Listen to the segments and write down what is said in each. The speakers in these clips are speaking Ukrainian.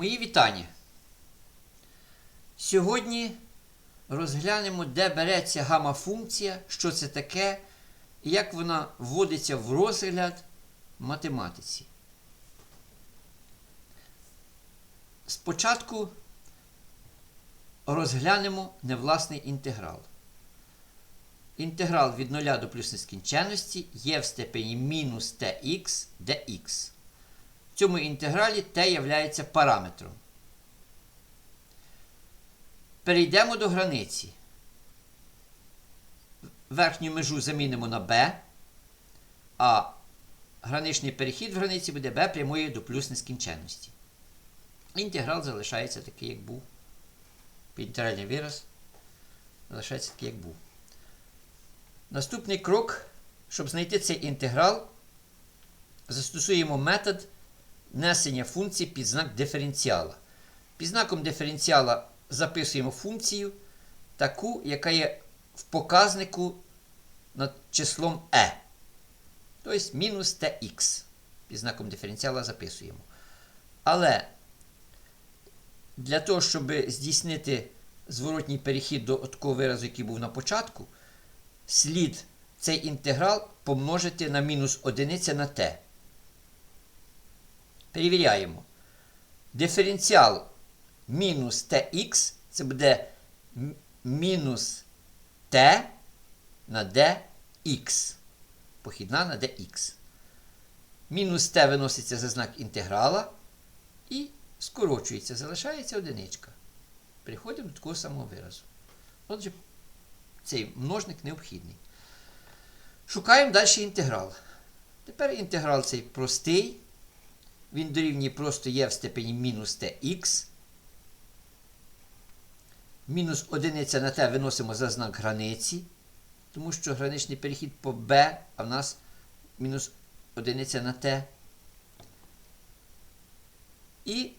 Мої вітання. Сьогодні розглянемо, де береться гамма-функція, що це таке як вона вводиться в розгляд математиці. Спочатку розглянемо невласний інтеграл. Інтеграл від 0 до плюс нескінченності є в степені мінус tx dx. Цьому інтегралі t є параметром. Перейдемо до границі. Верхню межу замінимо на b, а граничний перехід в границі буде b прямує до плюс нескінченності. Інтеграл залишається такий, як був. Інтегральний вираз залишається такий, як був. Наступний крок, щоб знайти цей інтеграл, застосуємо метод внесення функції під знак диференціала. Під знаком диференціала записуємо функцію таку, яка є в показнику над числом e. Тобто мінус tx. Під знаком диференціала записуємо. Але для того, щоб здійснити зворотній перехід до такого виразу, який був на початку, слід цей інтеграл помножити на мінус одиниця на t. Перевіряємо. Диференціал мінус tx це буде мінус t на dx. Похідна на dx. Мінус t виноситься за знак інтеграла і скорочується, залишається одиничка. Переходимо до такого самого виразу. Отже, цей множник необхідний. Шукаємо далі інтеграл. Тепер інтеграл цей простий. Він дорівнює просто є в степені мінус tx. Мінус одиниця на t виносимо за знак границі, тому що граничний перехід по b, а в нас мінус одиниця на t. І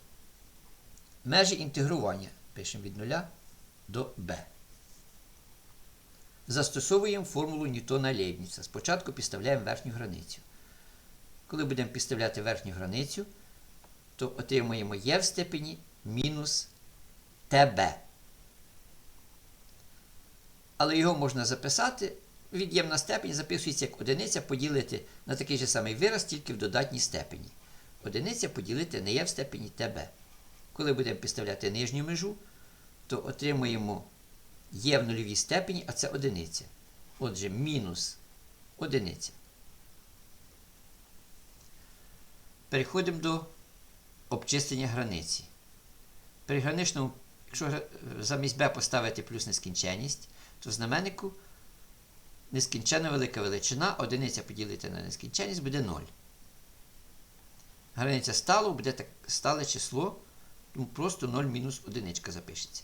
межі інтегрування пишемо від 0 до b. Застосовуємо формулу Ньютона Лейбніца. Спочатку підставляємо верхню границю. Коли будемо підставляти верхню границю, то отримуємо є в степені мінус ТБ. Але його можна записати. Від'ємна степень записується як одиниця поділити на такий же самий вираз, тільки в додатній степені. Одиниця поділити на є в степені ТБ. Коли будемо підставляти нижню межу, то отримуємо є в нульовій степені, а це одиниця. Отже, мінус одиниця. Переходимо до обчислення границі. При якщо замість b поставити плюс нескінченність, то в знаменнику нескінченно велика величина, одиниця поділити на нескінченність буде 0. Границя сталу буде так, стале число, тому просто 0 мінус одиничка запишеться.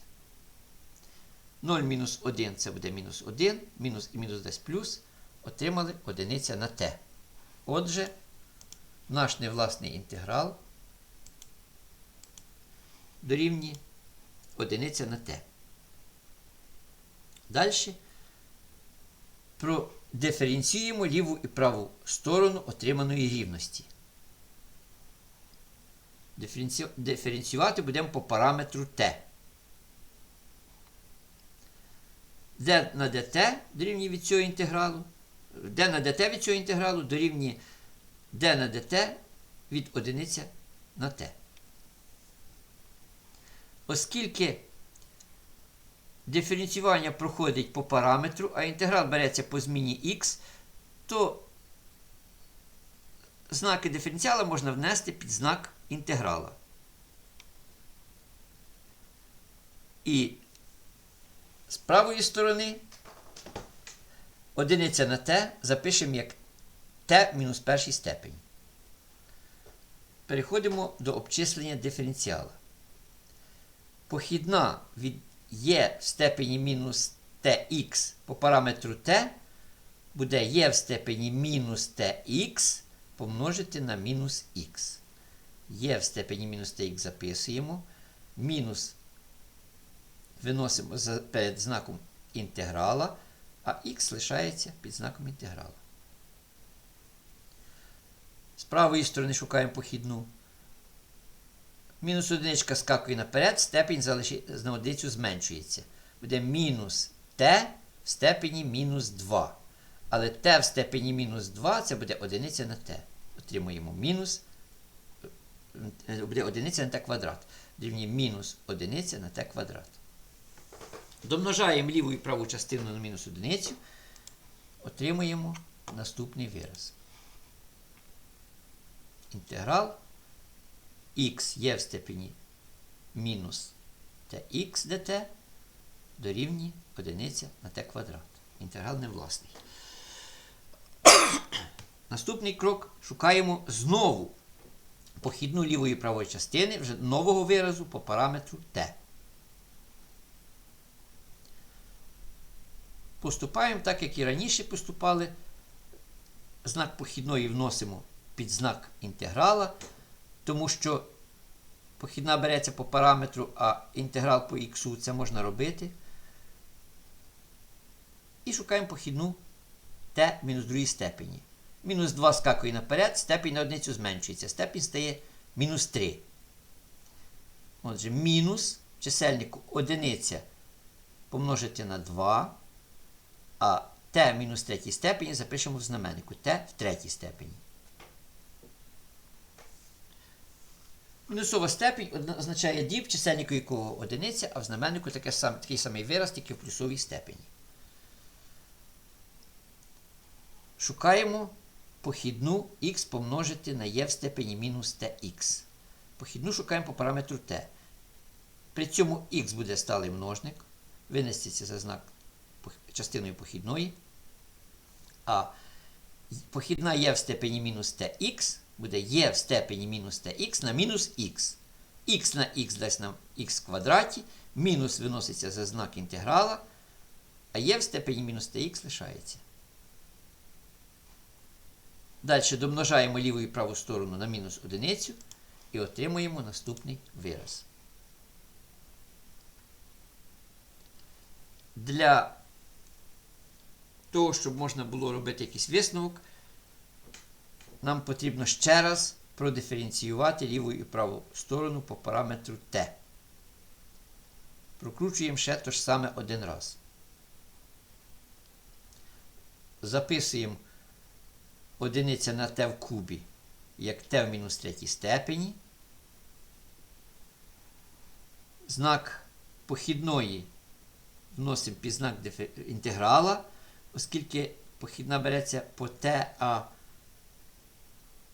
0 мінус 1 це буде мінус 1, мінус і мінус десь плюс. Отримали одиниця на t. Отже, наш невласний інтеграл дорівнює одиниця на t. Далі продиференціюємо ліву і праву сторону отриманої рівності. Диференціювати будемо по параметру t. d на dt дорівнює від цього інтегралу. d на dt від цього інтегралу дорівнює d на dt від одиниця на t. Оскільки диференціювання проходить по параметру, а інтеграл береться по зміні x, то знаки диференціала можна внести під знак інтеграла. І з правої сторони одиниця на t запишемо як t мінус першій степені. Переходимо до обчислення диференціала. Похідна від є в степені мінус tx по параметру t буде є в степені мінус tx помножити на мінус х. Є в степені мінус tx записуємо. Мінус виносимо перед знаком інтеграла, а х лишається під знаком інтеграла. З правої сторони шукаємо похідну. Мінус одиничка скакує наперед, степінь на одиницю зменшується. Буде мінус t в степені мінус 2. Але t в степені мінус 2 це буде одиниця на t. Отримуємо мінус. е, Буде одиниця на t квадрат. Дорівнює мінус одиниця на t квадрат. Домножаємо ліву і праву частину на мінус одиницю. Отримуємо наступний вираз. Інтеграл х є в степені мінус tx dt дорівнює одиниця на t квадрат. Інтеграл невласний. Наступний крок шукаємо знову похідну лівої правої частини вже нового виразу по параметру t. Поступаємо так, як і раніше поступали. Знак похідної вносимо під знак інтеграла, тому що похідна береться по параметру, а інтеграл по х це можна робити. І шукаємо похідну t мінус другій степені. Мінус 2 скакує наперед, степінь на одиницю зменшується. Степінь стає мінус 3. Отже, мінус чисельнику одиниця помножити на 2. А t мінус третій степені запишемо в знаменнику t в третій степені. Мінусова степень означає дій, в чисельнику якого одиниця, а в знаменнику таке сам, такий самий вираз, тільки в плюсовій степені. Шукаємо похідну х помножити на e в степені мінус tx. Похідну шукаємо по параметру t. При цьому х буде сталий множник. Винесеться за знак частиною похідної. А похідна є в степені мінус tx буде є в степені мінус tx на мінус х. х на х дасть нам х квадраті, мінус виноситься за знак інтеграла, а є в степені мінус tx лишається. Далі домножаємо ліву і праву сторону на мінус одиницю і отримуємо наступний вираз. Для того, щоб можна було робити якийсь висновок, нам потрібно ще раз продиференціювати ліву і праву сторону по параметру t. Прокручуємо ще те ж саме один раз. Записуємо одиниця на t в кубі як t в мінус третій степені. Знак похідної вносимо під знак інтеграла, оскільки похідна береться по t, а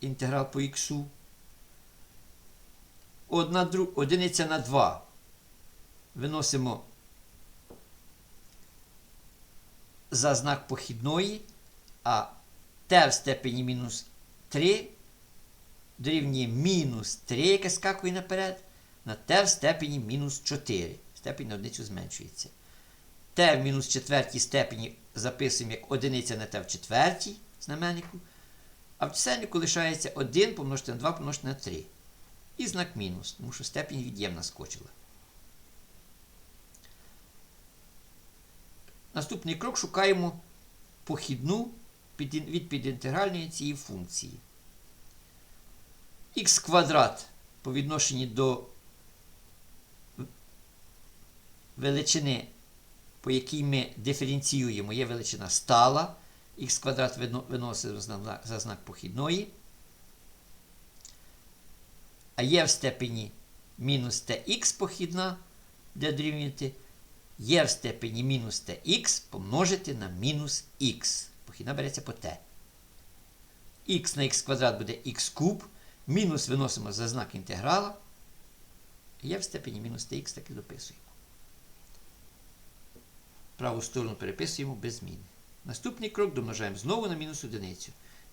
інтеграл по х. Одна, дру... Одиниця на 2. Виносимо за знак похідної, а t в степені мінус 3 дорівнює мінус 3, яке скакує наперед, на t в степені мінус 4. Степень на одиницю зменшується. t в мінус четвертій степені записуємо як одиниця на t в четвертій знаменнику. А в чисельнику лишається 1 помножити на 2 помножити на 3. І знак мінус, тому що степінь від'ємна скочила. Наступний крок шукаємо похідну від підінтегральної цієї функції. х квадрат по відношенні до величини, по якій ми диференціюємо, є величина стала. Х квадрат виносимо за за знак похідної. А є в степені мінус tx похідна, де дорівнювати, є в степені мінус tx помножити на мінус х. Похідна береться по t. х на х квадрат буде х куб. Мінус виносимо за знак інтеграла. Є в степені мінус tx, так і дописуємо. Праву сторону переписуємо без зміни. Наступний крок домножаємо знову на мінус одиницю.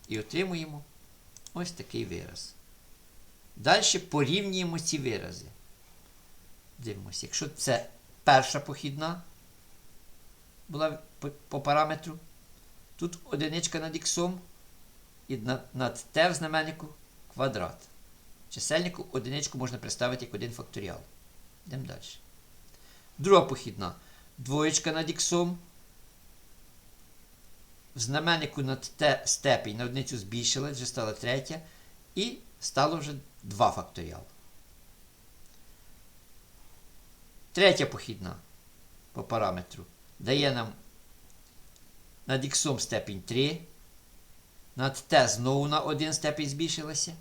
І отримуємо ось такий вираз. Далі порівнюємо ці вирази. Дивимося, якщо це перша похідна була по, параметру, тут одиничка над х і над, t в знаменнику квадрат. Чисельнику одиничку можна представити як один факторіал. Йдемо далі. Друга похідна. Двоєчка над х. В знаменнику над t степінь на одиницю збільшилась, вже стала третя. І стало вже 2 факторіал. Третя похідна по параметру дає нам над х степінь 3, над t знову на 1 степінь збільшилася,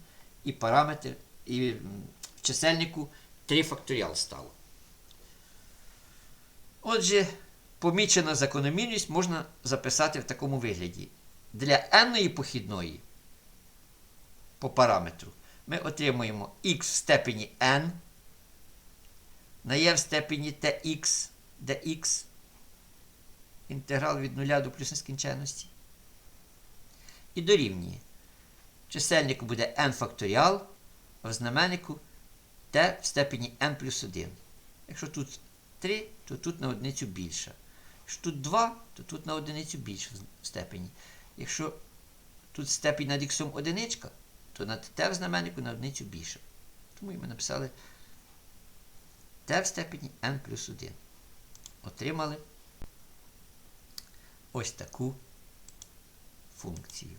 і параметр, і в чисельнику 3 факторіал стало. Отже, помічена закономірність можна записати в такому вигляді. Для n похідної по параметру ми отримуємо x в степені n на e в степені tx, де x інтеграл від 0 до плюс нескінченності. І дорівнює. Чисельнику буде n факторіал, а в знаменнику t в степені n плюс 1. Якщо тут 3, то тут на одиницю більше. Якщо тут 2, то тут на одиницю більше в степені. Якщо тут степінь над х одиничка, то над t в знаменнику на одиницю більше. Тому і ми написали t в степені n плюс 1. Отримали ось таку функцію.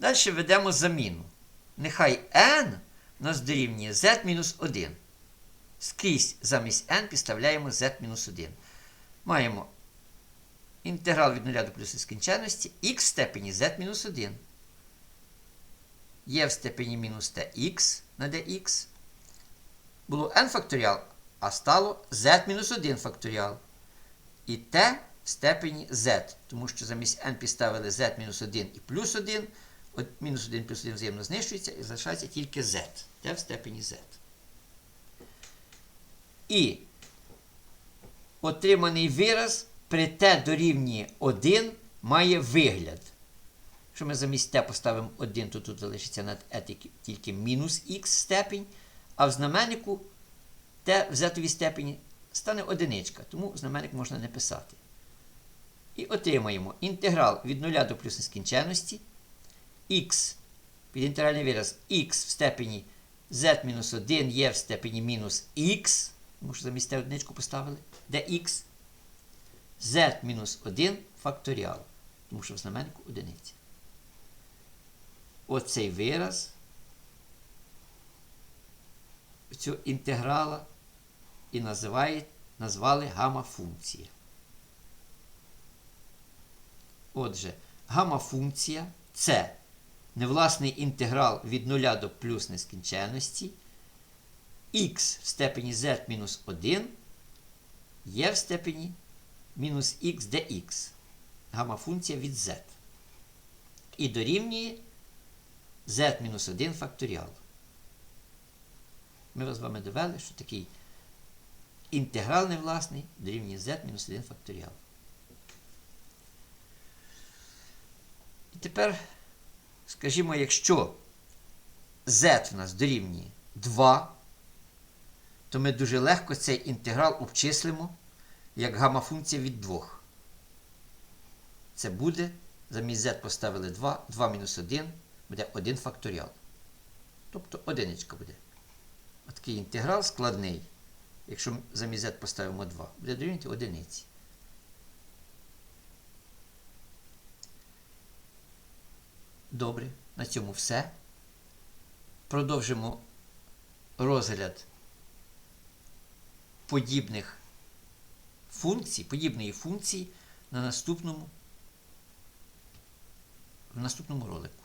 Далі ведемо заміну. Нехай n нас дорівнює z-1. Скрізь замість n підставляємо z-1. Маємо інтеграл від 0 до плюс нескінченності х в степені z-1. Є в степені мінус tx на dx. Було n факторіал, а стало z-1 факторіал. І t в степені z, тому що замість n підставили z-1 і плюс 1. От мінус 1 плюс 1 взаємно знищується і залишається тільки z. t в степені z. І отриманий вираз при t дорівнює 1 має вигляд. Якщо ми замість t поставимо 1, то тут залишиться над e тільки- мінус х степінь, а в знаменнику t в зетовій степені стане одиничка, тому знаменник можна не писати. І отримаємо інтеграл від 0 до плюс нескінченності х під інтегральний вираз х в степені z-1 є в степені мінус х, тому що замість t одиничку поставили, де х z-1 факторіал, тому що в знаменнику одиниця. Оцей вираз цього інтеграла і називає, назвали гамма-функція. Отже, гамма-функція це невласний інтеграл від 0 до плюс нескінченності, х в степені z мінус 1 є в степені мінус х dx. Гамма-функція від z. І дорівнює z мінус 1 факторіал. Ми з вами довели, що такий інтеграл невласний дорівнює z мінус 1 факторіал. І тепер, скажімо, якщо z в нас дорівнює 2, то ми дуже легко цей інтеграл обчислимо як гамма-функція від 2. Це буде, замість z поставили 2, 2 мінус 1 буде 1 факторіал. Тобто одиничка буде. Такий інтеграл складний. Якщо замість z поставимо 2, буде дорівнювати одиниці. Добре, на цьому все. Продовжимо розгляд подібних функцій, подібної функції на наступному, в наступному ролику.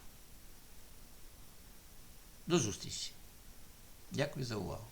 До зустрічі. Дякую за увагу.